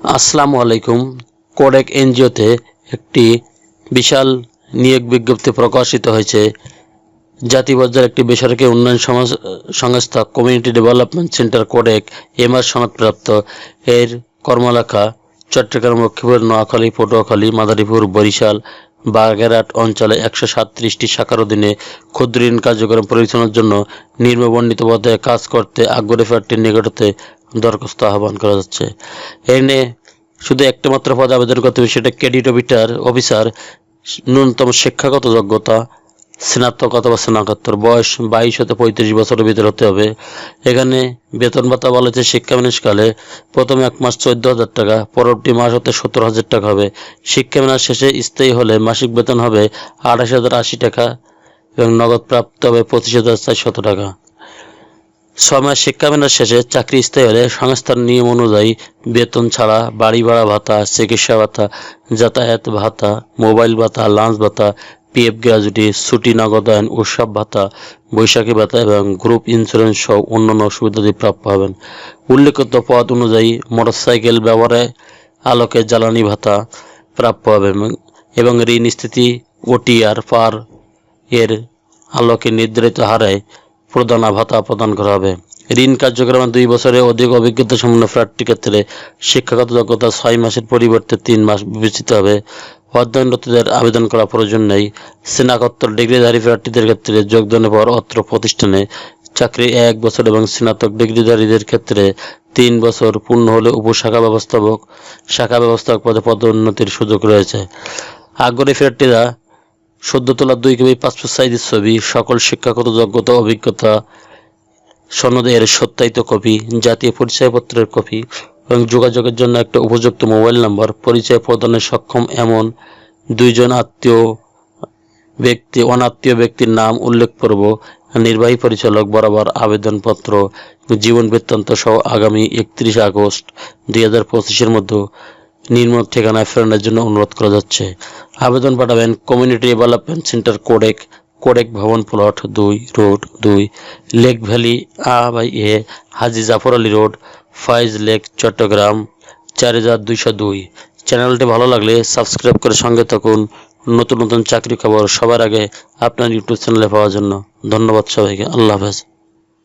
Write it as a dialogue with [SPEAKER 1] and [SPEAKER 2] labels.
[SPEAKER 1] আসসালামু আলাইকুম। কোডেক এনজিওতে একটি বিশাল নিয়োগ বিজ্ঞপ্তি প্রকাশিত হয়েছে। জাতীয় পর্যায়ের একটি বেসরকারি উন্নয়ন সংস্থা কমিউনিটি ডেভেলপমেন্ট সেন্টার কোডেক এমআর সনদপ্রাপ্ত। এর কর্মলেখা চট্টগ্রাম, লক্ষ্মীপুর, নোয়াখালী, পটুয়াখালী, মাদারীপুর, বরিশাল, বাগেরহাট অঞ্চলে একশো সাতত্রিশটি শাখার অধীনে ক্ষুদ্র ঋণ কার্যক্রম পরিচালনার জন্য নির্মবর্ণিত পদে কাজ করতে আগ্রহী প্রার্থীর নিকটতে দরখাস্ত আহ্বান করা যাচ্ছে। এনে শুধু একটা মাত্র পদে আবেদন করতে হবে, সেটা ক্রেডিট অফিসার অফিসার, ন্যূনতম শিক্ষাগত যোগ্যতা, স্নাতক অথবা স্নাতকোত্তর। বয়স বাইশ হতে পঁয়ত্রিশ বছরের ভিতরে হতে হবে। এখানে বেতন ভাতা বলা হচ্ছে শিক্ষা বিনাশকালে প্রথম এক মাস চোদ্দ হাজার টাকা, পরবর্তী মাস হতে সত্তর হাজার টাকা হবে। শিক্ষা বিনাশ শেষে স্থায়ী হলে মাসিক বেতন হবে আঠাশ হাজার আশি টাকা এবং নগদ প্রাপ্ত হবে পঁচিশ হাজার চারশত টাকা। ছয় মাস শিক্ষা বিনাশ শেষে চাকরি স্থায়ী হলে সংস্থার নিয়ম অনুযায়ী বেতন ছাড়া বাড়ি ভাড়া ভাতা, চিকিৎসা ভাতা, যাতায়াত ভাতা, মোবাইল ভাতা, লাঞ্চ ভাতা, পিএফ গ্র্যাজুটি ছুটি নগদায়ন উৎসব ভাতা, বৈশাখী ভাতা এবং গ্রুপ ইন্স্যুরেন্স সহ অন্যান্য সুবিধাদি প্রাপ্য হবেন। উল্লেখিত পদ অনুযায়ী মোটরসাইকেল ব্যবহারে আলোকে জ্বালানি ভাতা প্রাপ্য হবে এবং ঋণ স্থিতি, ওটিআর পার এর আলোকে নির্ধারিত হারে প্রদানা ভাতা প্রদান করা হবে। ঋণ কার্যক্রমে দুই বছরের অধিক অভিজ্ঞতা সম্পন্ন প্রার্থীর ক্ষেত্রে শিক্ষাগত যোগ্যতা ছয় মাসের পরিবর্তে তিন মাস বিবেচিত হবে। অধ্যয়নরতদের আবেদন করা প্রয়োজন নেই। স্নাতকোত্তর ডিগ্রিধারী প্রার্থীদের ক্ষেত্রে যোগদানের পর অত্র প্রতিষ্ঠানে চাকরি এক বছর এবং স্নাতক ডিগ্রিধারীদের ক্ষেত্রে তিন বছর পূর্ণ হলে উপশাখা ব্যবস্থাপক, শাখা ব্যবস্থাপক পদে পদোন্নতির সুযোগ রয়েছে। আগ্রহী প্রার্থীরা সদ্য তোলা দুই কপি পাসপোর্ট সাইজের ছবি, সকল শিক্ষাগত যোগ্যতা, অভিজ্ঞতা সনদের সত্যায়িত কপি, জাতীয় পরিচয়পত্রের কপি এবং যোগাযোগের জন্য একটা উপযুক্ত মোবাইল নম্বর। পরিচয় প্রদানে সক্ষম এমন দুইজন আত্মীয় ব্যক্তি, অনাত্মীয় ব্যক্তির নাম উল্লেখ করব নির্বাহী পরিচালক, বরাবর আবেদনপত্র, জীবন বৃত্তান্ত সহ আগামী একত্রিশ আগস্ট দুই হাজার পঁচিশের মধ্যে নির্মল ঠিকানায় ফেরানোর জন্য অনুরোধ করা যাচ্ছে। আবেদন পাঠাবেন community development centre codec codec ভবন প্লট দুই, রোড দুই, lake valley a by A, Haji Zafar Ali road, ফাইজ lake, Chittagong, চার হাজার দুইশো দুই। চ্যানেলটি ভালো লাগলে সাবস্ক্রাইব করে সঙ্গে থাকুন। নতুন নতুন চাকরি খবর সবার আগে আপনার ইউটিউব চ্যানেলে পাওয়ার জন্য। ধন্যবাদ সবাইকে। আল্লাহ হাফেজ।